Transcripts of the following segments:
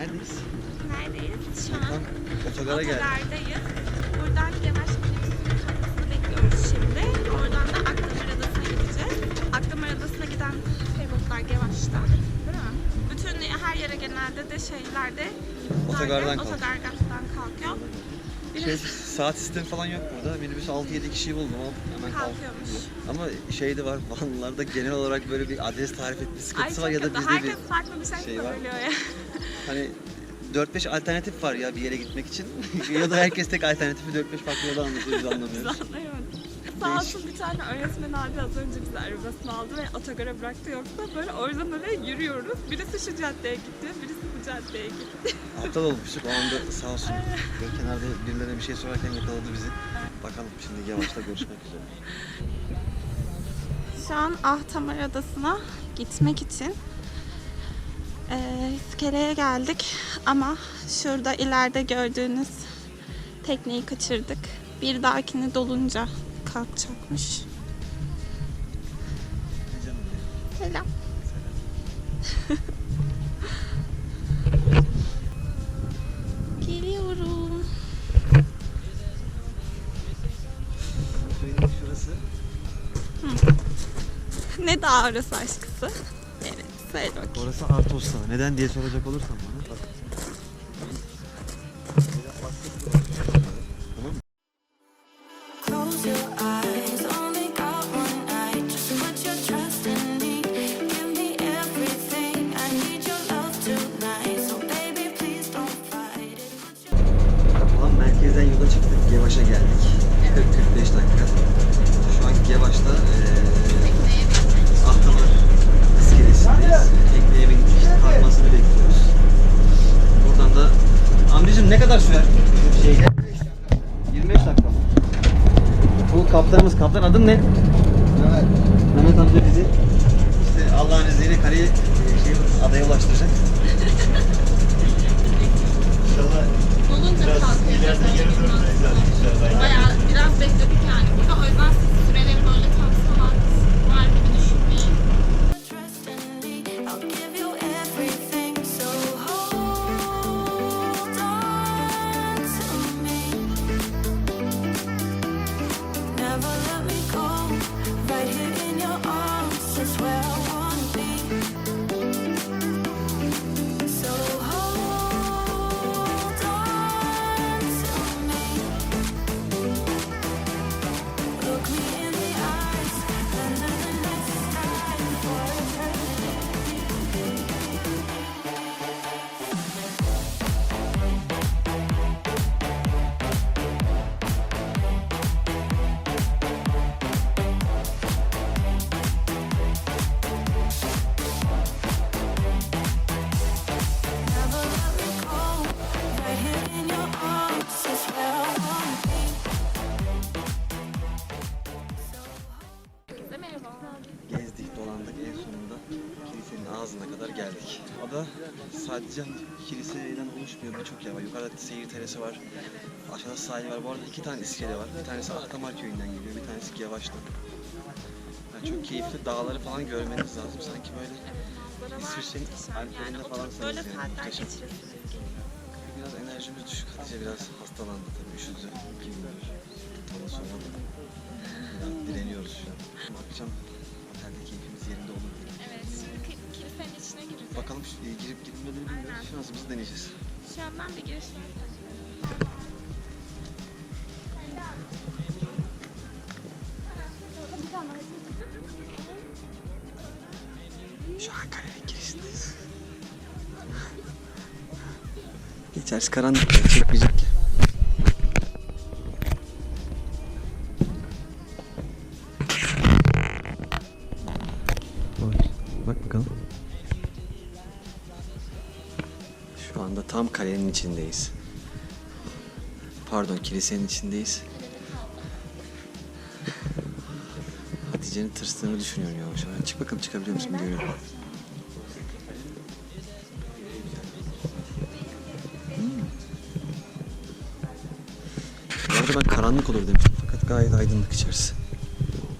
Neredeyiz? Neredeyiz? Şu an otogara otogardayız. Buradan yavaş minibüsün kalkmasını bekliyoruz şimdi. Oradan da Akdamar Adası'na gideceğiz. Akdamar Adası'na giden feribotlar Gevaş'ta. Değil mi? Bütün her yere genelde de şeylerde Otogardan kalkıyor. Otogardan kalkıyor. Şey, Biraz saat sistemi falan yok burada. Minibüs 6-7 kişiyi buldum. Al- Hemen kalk. kalkıyormuş. Ama şey de var, Vanlılarda genel olarak böyle bir adres tarif etme Ay sıkıntısı çok var ya da bizde bir Herkes farklı bir şey, şey var. söylüyor ya. Hani 4-5 alternatif var ya bir yere gitmek için. ya da herkes tek alternatifi 4-5 farklı yolda anlatıyor biz anlamıyoruz. Anlayamadım. Sağ olsun bir tane öğretmen abi az önce bizi arabasını aldı ve otogara bıraktı yoksa böyle oradan oraya yürüyoruz. Birisi şu caddeye gitti, birisi bu caddeye gitti. Aptal olmuştuk o anda sağ olsun. Böyle kenarda birilerine bir şey sorarken yakaladı bizi. Bakalım şimdi yavaşla görüşmek üzere. Şu an Ahtamar Adası'na gitmek için eee iskeleye geldik ama şurada ileride gördüğünüz tekneyi kaçırdık. Bir dahakini dolunca kalkacakmış. Selam. Geliyorum. Şurası. Ne daha orası aşkısı? Söyle bakayım. Orası Artos'ta. Neden diye soracak olursan bana. Bak. Tamam mı? Close your eyes, only got one night. Just put your trust in me. Give me everything. I need your love tonight. So baby, please don't fight it. Put your Tamam merkezden yola çıktık. Gevaş'a geldik. 40-45 dakika. Şu an Gevaş'ta eee Ahtamar iskelesindeyiz. Tekneye bindik. Kalkmasını bekliyoruz. Buradan da amcacım ne kadar sürer şeyde? 25 dakika mı? Bu kaptanımız. Kaptan adın ne? Sadece kiliseden oluşmuyor birçok yer var. Yukarıda seyir terası var. Aşağıda sahil var. Bu arada iki tane iskele var. Bir tanesi Ahtamar köyünden geliyor, bir tanesi Gevaş'tan. Yani çok keyifli dağları falan görmeniz lazım. Sanki böyle İsviçre'nin Alplerinde falansanız Böyle yani. Muhteşem. Biraz enerjimiz düşük. Hatice biraz hastalandı tabii üşüdü. Kim gireceğiz. Bakalım şu- e, girip girmediğini bilmiyoruz. Aynen. Şansımızı deneyeceğiz. Şu an ben bir giriş. Şu an kalenin girişindeyiz. İçerisi karanlık. ya, Çekmeyecek ki. Şu anda tam kalenin içindeyiz. Pardon, kilisenin içindeyiz. Hatice'nin tırstığını düşünüyorum yavaş yavaş. Çık bakalım çıkabiliyor musun? Hmm. Bu ben karanlık olur demiştim fakat gayet aydınlık içerisi.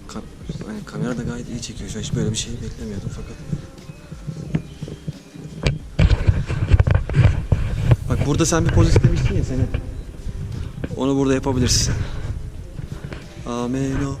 Ka hani kamera da gayet iyi çekiyor. Şu an hiç böyle bir şey beklemiyordum fakat burada sen bir poz istemiştin ya seni. Onu burada yapabilirsin. Ameno.